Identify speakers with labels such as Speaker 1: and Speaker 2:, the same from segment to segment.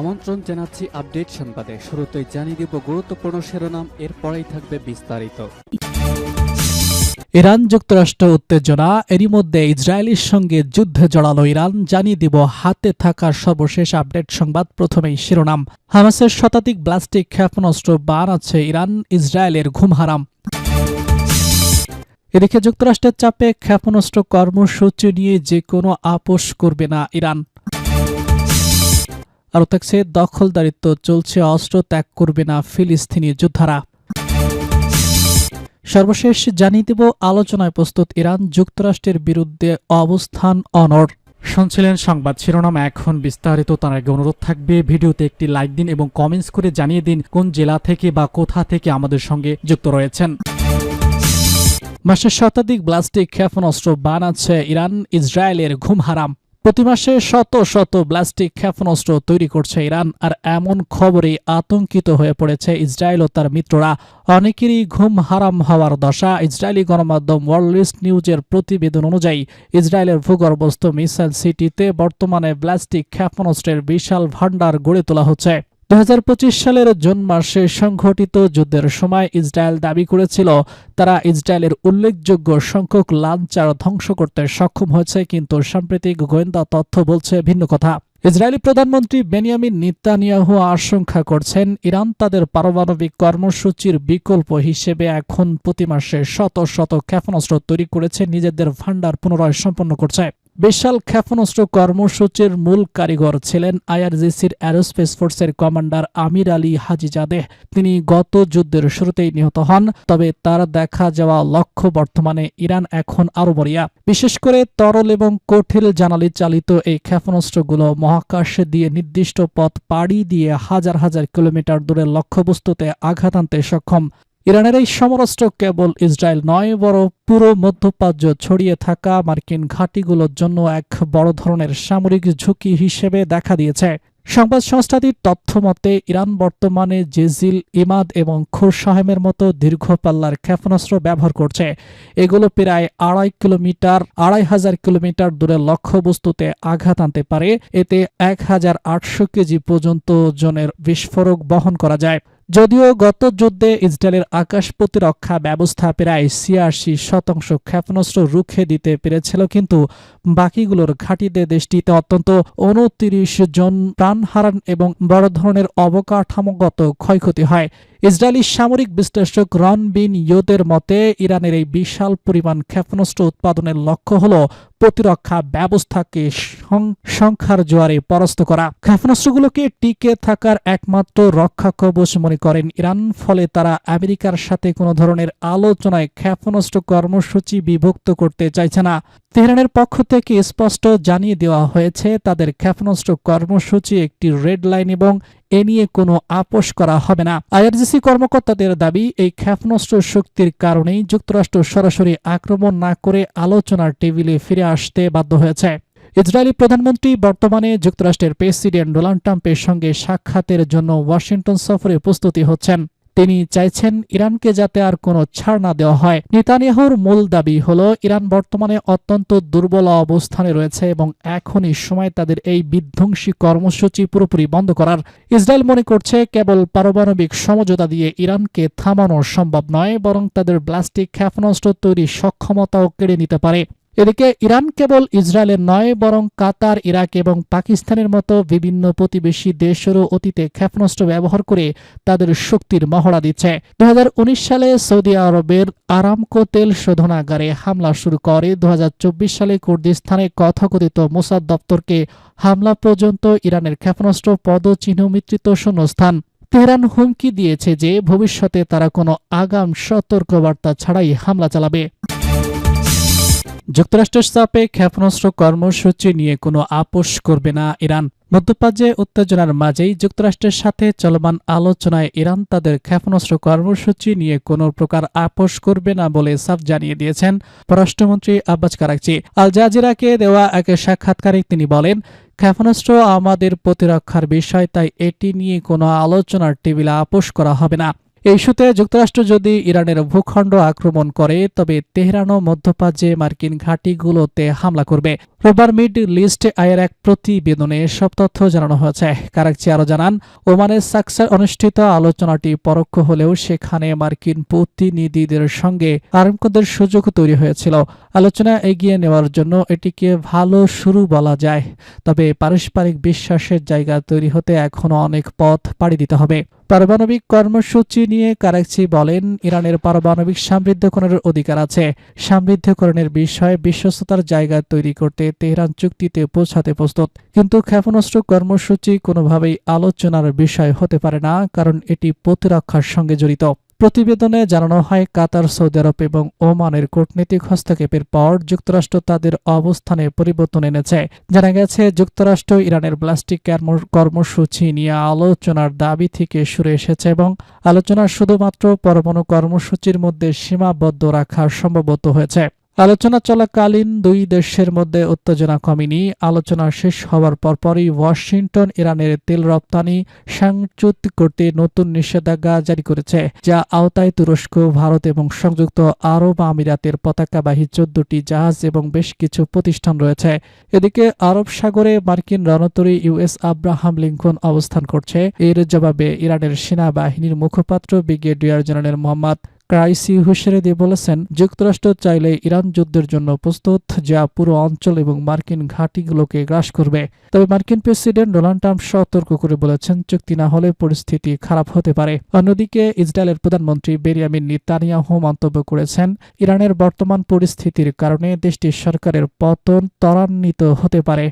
Speaker 1: আমন্ত্রণ জানাচ্ছি আপডেট সংবাদে শুরুতেই জানিয়ে দেব গুরুত্বপূর্ণ শিরোনাম এরপরেই থাকবে বিস্তারিত
Speaker 2: ইরান যুক্তরাষ্ট্র উত্তেজনা এরই মধ্যে ইসরায়েলের সঙ্গে যুদ্ধে জড়ালো ইরান জানিয়ে দিব হাতে থাকা সর্বশেষ আপডেট সংবাদ প্রথমেই শিরোনাম হামাসের শতাধিক ব্লাস্টিক ক্ষেপণাস্ত্র বান আছে ইরান ইসরায়েলের ঘুম হারাম এদিকে যুক্তরাষ্ট্রের চাপে ক্ষেপণাস্ত্র কর্মসূচি নিয়ে যে কোনো আপোষ করবে না ইরান আরও থাকছে দখলদারিত্ব চলছে অস্ত্র ত্যাগ করবে না ফিলিস্তিনি যোদ্ধারা সর্বশেষ জানিয়ে দেব আলোচনায় প্রস্তুত ইরান যুক্তরাষ্ট্রের বিরুদ্ধে অবস্থান অনর শুনছিলেন সংবাদ শিরোনাম এখন বিস্তারিত তার আগে অনুরোধ থাকবে ভিডিওতে একটি লাইক দিন এবং কমেন্টস করে জানিয়ে দিন কোন জেলা থেকে বা কোথা থেকে আমাদের সঙ্গে যুক্ত রয়েছেন মাসের শতাধিক ব্লাস্টিক ক্ষেপণাস্ত্র বানাচ্ছে ইরান ইসরায়েলের ঘুম হারাম প্রতি মাসে শত শত প্লাস্টিক ক্ষেপণাস্ত্র তৈরি করছে ইরান আর এমন খবরে আতঙ্কিত হয়ে পড়েছে ইসরায়েল ও তার মিত্ররা অনেকেরই ঘুম হারাম হওয়ার দশা ইসরায়েলি গণমাধ্যম লিস্ট নিউজের প্রতিবেদন অনুযায়ী ইসরায়েলের ভূগর্ভস্থ মিসাইল সিটিতে বর্তমানে প্লাস্টিক ক্ষেপণাস্ত্রের বিশাল ভাণ্ডার গড়ে তোলা হচ্ছে দু সালের জুন মাসে সংঘটিত যুদ্ধের সময় ইসরায়েল দাবি করেছিল তারা ইসরায়েলের উল্লেখযোগ্য সংখ্যক লাঞ্চার ধ্বংস করতে সক্ষম হয়েছে কিন্তু সাম্প্রতিক গোয়েন্দা তথ্য বলছে ভিন্ন কথা ইসরায়েলি প্রধানমন্ত্রী বেনিয়ামিন নিতানিয়াহু আশঙ্কা করছেন ইরান তাদের পারমাণবিক কর্মসূচির বিকল্প হিসেবে এখন প্রতি মাসে শত শত ক্ষেপণাস্ত্র তৈরি করেছে নিজেদের ভাণ্ডার পুনরায় সম্পন্ন করছে বিশাল ক্ষেপণাস্ত্র কর্মসূচির মূল কারিগর ছিলেন আইআরজিসির অ্যারোস্পেস ফোর্সের কমান্ডার আমির আলী হাজিজাদেহ তিনি গত যুদ্ধের শুরুতেই নিহত হন তবে তার দেখা যাওয়া লক্ষ্য বর্তমানে ইরান এখন আরও বড়িয়া বিশেষ করে তরল এবং কঠিল জানালি চালিত এই ক্ষেপণাস্ত্রগুলো মহাকাশে দিয়ে নির্দিষ্ট পথ পাড়ি দিয়ে হাজার হাজার কিলোমিটার দূরে লক্ষ্যবস্তুতে আঘাত আনতে সক্ষম ইরানের এই সমরাষ্ট্র কেবল ইসরায়েল নয় বড় পুরো মধ্যপ্রাচ্য ছড়িয়ে থাকা মার্কিন ঘাঁটিগুলোর জন্য এক বড় ধরনের সামরিক ঝুঁকি হিসেবে দেখা দিয়েছে সংবাদ সংস্থাটির তথ্য মতে ইরান বর্তমানে জেজিল ইমাদ এবং খোরসাহেমের মতো দীর্ঘ পাল্লার ক্ষেপণাস্ত্র ব্যবহার করছে এগুলো প্রায় আড়াই কিলোমিটার আড়াই হাজার কিলোমিটার দূরে লক্ষ্যবস্তুতে আঘাত আনতে পারে এতে এক হাজার আটশো কেজি পর্যন্ত জনের বিস্ফোরক বহন করা যায় যদিও গত যুদ্ধে ইসরায়েলের আকাশ প্রতিরক্ষা ব্যবস্থা প্রায় ছিয়াশি শতাংশ ক্ষেপণাস্ত্র রুখে দিতে পেরেছিল কিন্তু বাকিগুলোর ঘাটিতে দেশটিতে অত্যন্ত উনত্রিশ জন প্রাণ হারান এবং বড় ধরনের অবকাঠামোগত ক্ষয়ক্ষতি হয় ইসরায়েলি সামরিক বিশ্লেষক রন বিন ইয়োদের মতে ইরানের এই বিশাল পরিমাণ ক্ষেপণাস্ত্র উৎপাদনের লক্ষ্য হল প্রতিরক্ষা ব্যবস্থাকে সংখ্যার জোয়ারে পরাস্ত করা ক্ষেপণাস্ত্রগুলোকে টিকে থাকার একমাত্র রক্ষা কবচ মনে করেন ইরান ফলে তারা আমেরিকার সাথে কোনো ধরনের আলোচনায় ক্ষেপণাস্ত্র কর্মসূচি বিভক্ত করতে চাইছে না তেহরানের পক্ষ থেকে স্পষ্ট জানিয়ে দেওয়া হয়েছে তাদের ক্ষেপণাস্ত্র কর্মসূচি একটি রেড লাইন এবং এ নিয়ে কোনো আপোষ করা হবে না আইআরজিসি কর্মকর্তাদের দাবি এই ক্ষেপণাস্ত্র শক্তির কারণেই যুক্তরাষ্ট্র সরাসরি আক্রমণ না করে আলোচনার টেবিলে ফিরে আসতে বাধ্য হয়েছে ইসরায়েলি প্রধানমন্ত্রী বর্তমানে যুক্তরাষ্ট্রের প্রেসিডেন্ট ডোনাল্ড ট্রাম্পের সঙ্গে সাক্ষাতের জন্য ওয়াশিংটন সফরে প্রস্তুতি হচ্ছেন তিনি চাইছেন ইরানকে যাতে আর কোনো ছাড় না দেওয়া হয় নেতানিয়াহুর মূল দাবি হল ইরান বর্তমানে অত্যন্ত দুর্বল অবস্থানে রয়েছে এবং এখনই সময় তাদের এই বিধ্বংসী কর্মসূচি পুরোপুরি বন্ধ করার ইসরায়েল মনে করছে কেবল পারমাণবিক সমঝোতা দিয়ে ইরানকে থামানো সম্ভব নয় বরং তাদের ব্লাস্টিক ক্ষেপণাস্ত্র তৈরির সক্ষমতাও কেড়ে নিতে পারে এদিকে ইরান কেবল ইসরায়েলের নয় বরং কাতার ইরাক এবং পাকিস্তানের মতো বিভিন্ন প্রতিবেশী দেশেরও অতীতে ক্ষেপণাস্ত্র ব্যবহার করে তাদের শক্তির মহড়া দিচ্ছে দু সালে সৌদি আরবের আরামকো তেল শোধনাগারে হামলা শুরু করে দু সালে কুর্দিস্তানে কথাকথিত মোসাদ দপ্তরকে হামলা পর্যন্ত ইরানের ক্ষেপণাস্ত্র পদচিহ্নমিত্রিত শূন্যস্থান তেহরান হুমকি দিয়েছে যে ভবিষ্যতে তারা কোনো আগাম সতর্কবার্তা ছাড়াই হামলা চালাবে যুক্তরাষ্ট্রের চাপে ক্ষেপণাস্ত্র কর্মসূচি নিয়ে কোনো আপোষ করবে না ইরান মধ্যপ্রাচ্যে উত্তেজনার মাঝেই যুক্তরাষ্ট্রের সাথে চলমান আলোচনায় ইরান তাদের ক্ষেপণাস্ত্র কর্মসূচি নিয়ে কোনো প্রকার আপোষ করবে না বলে সাফ জানিয়ে দিয়েছেন পররাষ্ট্রমন্ত্রী আব্বাস কারাকচি আল জাজিরাকে দেওয়া এক সাক্ষাৎকারে তিনি বলেন ক্ষেপণাস্ত্র আমাদের প্রতিরক্ষার বিষয় তাই এটি নিয়ে কোনো আলোচনার টেবিলে আপোষ করা হবে না এই ইস্যুতে যুক্তরাষ্ট্র যদি ইরানের ভূখণ্ড আক্রমণ করে তবে তেহরানও মধ্যপ্রাচ্যে মার্কিন ঘাঁটিগুলোতে হামলা করবে রোববার মিড লিস্ট আয়ের এক প্রতিবেদনে সব তথ্য জানানো হয়েছে কারাকচি আরও জানান ওমানের সাকসার অনুষ্ঠিত আলোচনাটি পরোক্ষ হলেও সেখানে মার্কিন প্রতিনিধিদের সঙ্গে আরামকদের সুযোগ তৈরি হয়েছিল আলোচনা এগিয়ে নেওয়ার জন্য এটিকে ভালো শুরু বলা যায় তবে পারস্পরিক বিশ্বাসের জায়গা তৈরি হতে এখনও অনেক পথ পাড়ি দিতে হবে পারমাণবিক কর্মসূচি নিয়ে কারাকচি বলেন ইরানের পারমাণবিক সমৃদ্ধকরণের অধিকার আছে সমৃদ্ধকরণের বিষয়ে বিশ্বস্ততার জায়গা তৈরি করতে তেহরান চুক্তিতে পৌঁছাতে প্রস্তুত কিন্তু ক্ষেপণাস্ত্র কর্মসূচি কোনোভাবেই আলোচনার বিষয় হতে পারে না কারণ এটি প্রতিরক্ষার সঙ্গে জড়িত প্রতিবেদনে জানানো হয় কাতার সৌদি আরব এবং ওমানের কূটনৈতিক হস্তক্ষেপের পর যুক্তরাষ্ট্র তাদের অবস্থানে পরিবর্তন এনেছে জানা গেছে যুক্তরাষ্ট্র ইরানের প্লাস্টিক কর্মসূচি নিয়ে আলোচনার দাবি থেকে সরে এসেছে এবং আলোচনা শুধুমাত্র পরমাণু কর্মসূচির মধ্যে সীমাবদ্ধ রাখা সম্ভবত হয়েছে আলোচনা চলাকালীন দুই দেশের মধ্যে উত্তেজনা কমেনি আলোচনা শেষ হওয়ার পরপরই ওয়াশিংটন ইরানের তেল রপ্তানি সংযুত করতে নতুন নিষেধাজ্ঞা জারি করেছে যা আওতায় তুরস্ক ভারত এবং সংযুক্ত আরব আমিরাতের পতাকাবাহী চোদ্দটি জাহাজ এবং বেশ কিছু প্রতিষ্ঠান রয়েছে এদিকে আরব সাগরে মার্কিন রণতরী ইউএস আব্রাহাম লিঙ্কন অবস্থান করছে এর জবাবে ইরানের সেনাবাহিনীর মুখপাত্র ব্রিগেডিয়ার জেনারেল মোহাম্মদ ক্রাইসি হুশিয়ারি বলেছেন যুক্তরাষ্ট্র চাইলে ইরান যুদ্ধের জন্য প্রস্তুত যা পুরো অঞ্চল এবং মার্কিন ঘাটিগুলোকে গ্রাস করবে তবে মার্কিন প্রেসিডেন্ট ডোনাল্ড ট্রাম্প সতর্ক করে বলেছেন চুক্তি না হলে পরিস্থিতি খারাপ হতে পারে অন্যদিকে ইসরায়েলের প্রধানমন্ত্রী বেরিয়ামিন নিতানিয়াহু মন্তব্য করেছেন ইরানের বর্তমান পরিস্থিতির কারণে দেশটির সরকারের পতন ত্বরান্বিত হতে পারে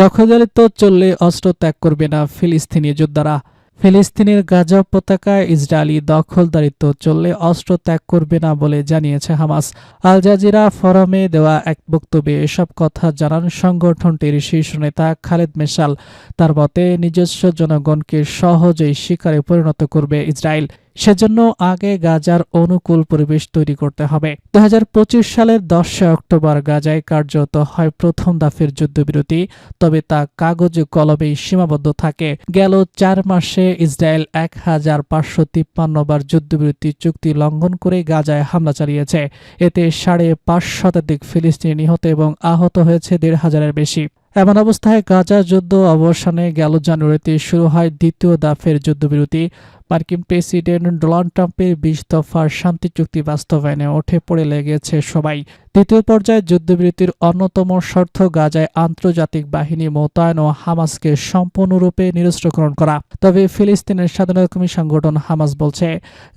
Speaker 2: দখলদারিত্ব চললে অস্ত্র ত্যাগ করবে না ফিলিস্তিনি যোদ্ধারা ফিলিস্তিনের গাজা উপত্যকায় ইসরায়েলি দখলদারিত্ব চললে অস্ত্র ত্যাগ করবে না বলে জানিয়েছে হামাস আল জাজিরা ফোরামে দেওয়া এক বক্তব্যে এসব কথা জানান সংগঠনটির শীর্ষ নেতা খালেদ মেশাল তার মতে নিজস্ব জনগণকে সহজেই শিকারে পরিণত করবে ইসরায়েল সেজন্য আগে গাজার অনুকূল পরিবেশ তৈরি করতে হবে দু সালের দশই অক্টোবর গাজায় কার্যত হয় প্রথম দাফের যুদ্ধবিরতি তবে তা কাগজ কলমেই সীমাবদ্ধ থাকে গেল চার মাসে ইসরায়েল এক হাজার পাঁচশো তিপ্পান্ন বার যুদ্ধবিরতি চুক্তি লঙ্ঘন করে গাজায় হামলা চালিয়েছে এতে সাড়ে পাঁচ শতাধিক ফিলিস্তিনি নিহত এবং আহত হয়েছে দেড় হাজারের বেশি এমন অবস্থায় গাজা যুদ্ধ অবসানে গেল জানুয়ারিতে শুরু হয় দ্বিতীয় দাফের যুদ্ধবিরতি মার্কিন প্রেসিডেন্ট ডোনাল্ড ট্রাম্পের বিশ দফার শান্তি চুক্তি বাস্তবায়নে ওঠে পড়ে লেগেছে সবাই তৃতীয় পর্যায়ে যুদ্ধবিরতির অন্যতম শর্ত গাজায় আন্তর্জাতিক বাহিনী মোতায়েন ও হামাসকে সম্পূর্ণরূপে নিরস্ত্রকরণ করা তবে ফিলিস্তিনের স্বাধীনতাকর্মী সংগঠন হামাস বলছে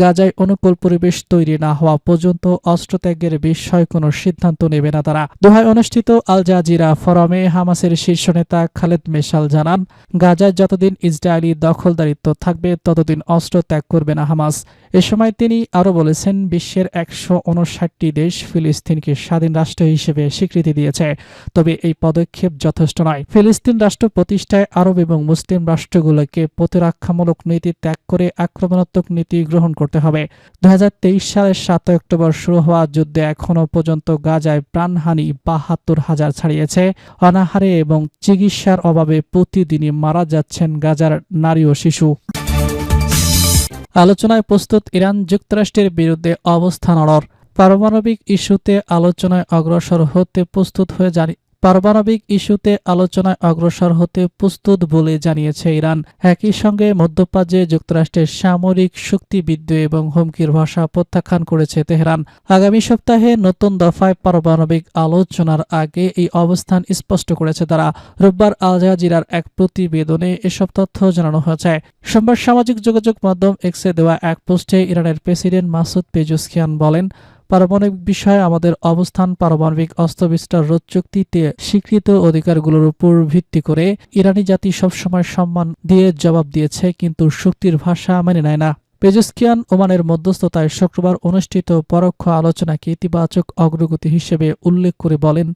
Speaker 2: গাজায় অনুকূল পরিবেশ তৈরি না হওয়া পর্যন্ত অস্ত্রত্যাগের বিষয় কোনো সিদ্ধান্ত নেবে না তারা দোহায় অনুষ্ঠিত আল জাজিরা ফোরামে হামাসের শীর্ষ নেতা খালেদ মেশাল জানান গাজায় যতদিন ইসরায়েলি দখলদারিত্ব থাকবে ততদিন অস্ত্র ত্যাগ করবে না হামাস এ সময় তিনি আরও বলেছেন বিশ্বের একশো উনষাটটি দেশ ফিলিস্তিনকে স্বাধীন রাষ্ট্র হিসেবে স্বীকৃতি দিয়েছে তবে এই পদক্ষেপ যথেষ্ট নয় ফিলিস্তিন রাষ্ট্র প্রতিষ্ঠায় আরব এবং মুসলিম রাষ্ট্রগুলোকে প্রতিরক্ষামূলক নীতি ত্যাগ করে আক্রমণাত্মক নীতি গ্রহণ করতে হবে দু সালের সাত অক্টোবর শুরু হওয়া যুদ্ধে এখনও পর্যন্ত গাজায় প্রাণহানি বাহাত্তর হাজার ছাড়িয়েছে অনাহারে এবং চিকিৎসার অভাবে প্রতিদিনই মারা যাচ্ছেন গাজার নারী ও শিশু আলোচনায় প্রস্তুত ইরান যুক্তরাষ্ট্রের বিরুদ্ধে অবস্থান পারমাণবিক ইস্যুতে আলোচনায় অগ্রসর হতে প্রস্তুত হয়ে পারমাণবিক ইস্যুতে আলোচনায় অগ্রসর হতে প্রস্তুত বলে জানিয়েছে ইরান একই সঙ্গে মধ্যপ্রাচ্যে যুক্তরাষ্ট্রের সামরিক শক্তি এবং হুমকির ভাষা প্রত্যাখ্যান করেছে তেহরান আগামী সপ্তাহে নতুন দফায় পারমাণবিক আলোচনার আগে এই অবস্থান স্পষ্ট করেছে তারা রোববার আলজা জিরার এক প্রতিবেদনে এসব তথ্য জানানো হয়েছে সোমবার সামাজিক যোগাযোগ মাধ্যম এক্সে দেওয়া এক পোস্টে ইরানের প্রেসিডেন্ট মাসুদ পেজুসকিয়ান বলেন পারমাণবিক বিষয়ে আমাদের অবস্থান পারমাণবিক অস্ত্রবিস্তার রোধ চুক্তিতে স্বীকৃত অধিকারগুলোর উপর ভিত্তি করে ইরানি জাতি সবসময় সম্মান দিয়ে জবাব দিয়েছে কিন্তু শক্তির ভাষা মেনে নেয় না পেজস্কিয়ান ওমানের মধ্যস্থতায় শুক্রবার অনুষ্ঠিত পরোক্ষ আলোচনাকে ইতিবাচক অগ্রগতি হিসেবে উল্লেখ করে বলেন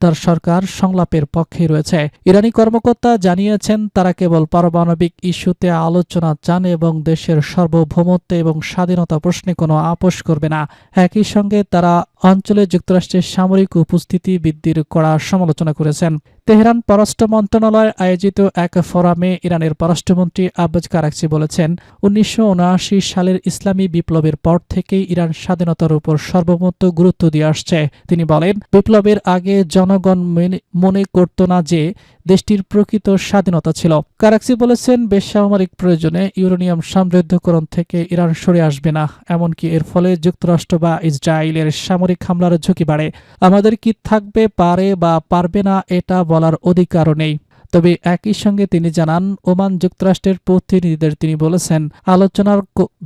Speaker 2: তার সরকার সংলাপের পক্ষে রয়েছে ইরানি কর্মকর্তা জানিয়েছেন তারা কেবল পারমাণবিক ইস্যুতে আলোচনা চান এবং দেশের সার্বভৌমত্ব এবং স্বাধীনতা প্রশ্নে কোনো আপোষ করবে না একই সঙ্গে তারা অঞ্চলে যুক্তরাষ্ট্রের সামরিক উপস্থিতি বৃদ্ধির কড়া সমালোচনা করেছেন তেহরান পররাষ্ট্র মন্ত্রণালয় আয়োজিত এক ফোরামে ইরানের পররাষ্ট্রমন্ত্রী আব্বাজ কারাকচি বলেছেন উনিশশো সালের ইসলামী বিপ্লবের পর থেকেই ইরান স্বাধীনতার উপর সর্বমত গুরুত্ব দিয়ে আসছে তিনি বলেন বিপ্লবের আগে জনগণ মনে করত না যে দেশটির প্রকৃত স্বাধীনতা ছিল কারাকসি বলেছেন বেসামরিক প্রয়োজনে ইউরেনিয়াম সমৃদ্ধকরণ থেকে ইরান সরে আসবে না এমনকি এর ফলে যুক্তরাষ্ট্র বা ইসরায়েলের সামরিক সামরিক হামলার ঝুঁকি বাড়ে আমাদের কি থাকবে পারে বা পারবে না এটা বলার অধিকারও নেই তবে একই সঙ্গে তিনি জানান ওমান যুক্তরাষ্ট্রের প্রতিনিধিদের তিনি বলেছেন আলোচনার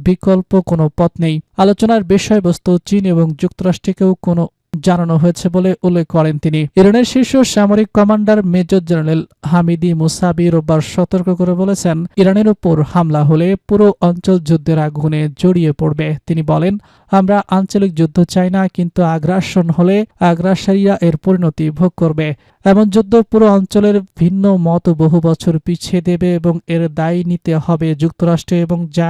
Speaker 2: বিকল্প কোনো পথ নেই আলোচনার বিষয়বস্তু চীন এবং যুক্তরাষ্ট্রকেও কোনো জানানো হয়েছে বলে উল্লেখ করেন তিনি ইরানের শীর্ষ সামরিক কমান্ডার মেজর জেনারেল হামিদি মুসাবি রোববার সতর্ক করে বলেছেন ইরানের উপর হামলা হলে পুরো অঞ্চল যুদ্ধের আগুনে জড়িয়ে পড়বে তিনি বলেন আমরা আঞ্চলিক যুদ্ধ চাই না কিন্তু আগ্রাসন হলে আগ্রাসারীরা এর পরিণতি ভোগ করবে এমন যুদ্ধ পুরো অঞ্চলের ভিন্ন মত বহু বছর পিছিয়ে দেবে এবং এর দায়ী নিতে হবে যুক্তরাষ্ট্র এবং যা